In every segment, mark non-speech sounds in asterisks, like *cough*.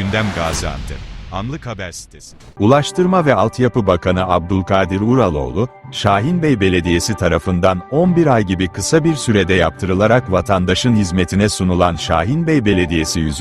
Gündem Gaziantep. Anlık Haber Sitesi. Ulaştırma ve Altyapı Bakanı Abdülkadir Uraloğlu, Şahinbey Belediyesi tarafından 11 ay gibi kısa bir sürede yaptırılarak vatandaşın hizmetine sunulan Şahinbey Belediyesi 100.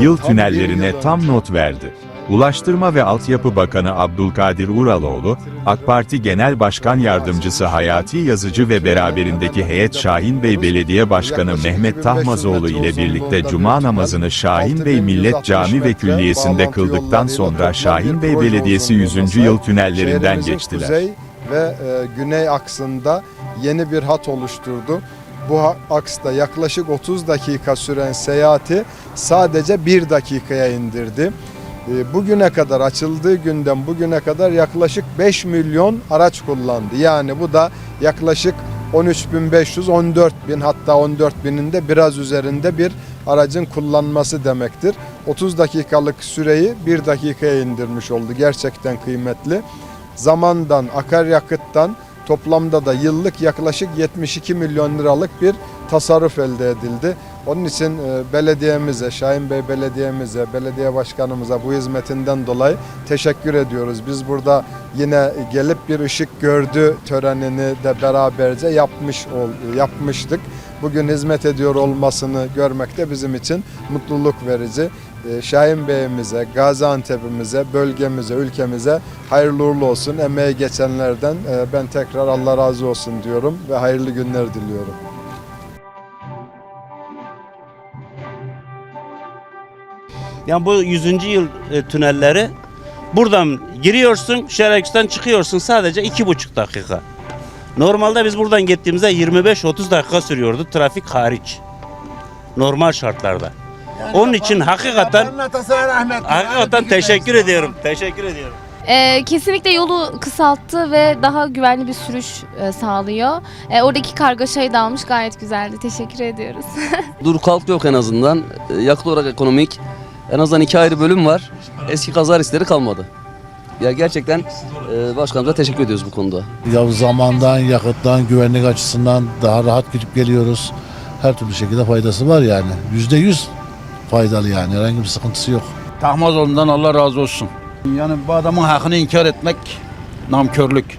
yıl tam tünellerine tam not verdi. Ulaştırma ve Altyapı Bakanı Abdülkadir Uraloğlu, AK Parti Genel Başkan Yardımcısı Hayati Yazıcı ve beraberindeki heyet Şahinbey Belediye Başkanı Mehmet Tahmazoğlu ile birlikte Cuma namazını Şahinbey Millet Cami ve Külliyesi'nde kıldıktan sonra Şahinbey Belediyesi 100. yıl tünellerinden geçtiler. Kuzey ve e, güney aksında yeni bir hat oluşturdu. Bu aksta yaklaşık 30 dakika süren seyahati sadece 1 dakikaya indirdi. E, Bugüne kadar açıldığı günden bugüne kadar yaklaşık 5 milyon araç kullandı. Yani bu da yaklaşık 13.500, 14.000 hatta 14.000'in de biraz üzerinde bir aracın kullanması demektir. 30 dakikalık süreyi 1 dakikaya indirmiş oldu. Gerçekten kıymetli. Zamandan, akaryakıttan toplamda da yıllık yaklaşık 72 milyon liralık bir tasarruf elde edildi. Onun için e, belediyemize, Şahin Bey belediyemize, belediye başkanımıza bu hizmetinden dolayı teşekkür ediyoruz. Biz burada yine gelip bir ışık gördü törenini de beraberce yapmış ol, yapmıştık. Bugün hizmet ediyor olmasını görmek de bizim için mutluluk verici. Ee, Şahin Bey'imize, Gaziantep'imize, bölgemize, ülkemize hayırlı uğurlu olsun. Emeği geçenlerden e, ben tekrar Allah razı olsun diyorum ve hayırlı günler diliyorum. Yani bu 100. yıl e, tünelleri buradan giriyorsun, Şerekç'ten çıkıyorsun sadece iki buçuk dakika. Normalde biz buradan gittiğimizde 25-30 dakika sürüyordu trafik hariç. Normal şartlarda. Onun için hakikaten hakikaten teşekkür ediyorum. Teşekkür ediyorum. Ee, kesinlikle yolu kısalttı ve daha güvenli bir sürüş e, sağlıyor. E, oradaki kargaşayı da almış gayet güzeldi. Teşekkür ediyoruz. *laughs* Dur kalk yok en azından. E, Yakıt olarak ekonomik. En azından iki ayrı bölüm var. Eski kaza riskleri kalmadı. Ya gerçekten e, başkanımıza teşekkür ediyoruz bu konuda. Ya zamandan, yakıttan, güvenlik açısından daha rahat gidip geliyoruz. Her türlü şekilde faydası var yani. Yüzde yüz faydalı yani. Herhangi bir sıkıntısı yok. Tahmazoğlu'ndan Allah razı olsun. Yani bu adamın hakkını inkar etmek namkörlük.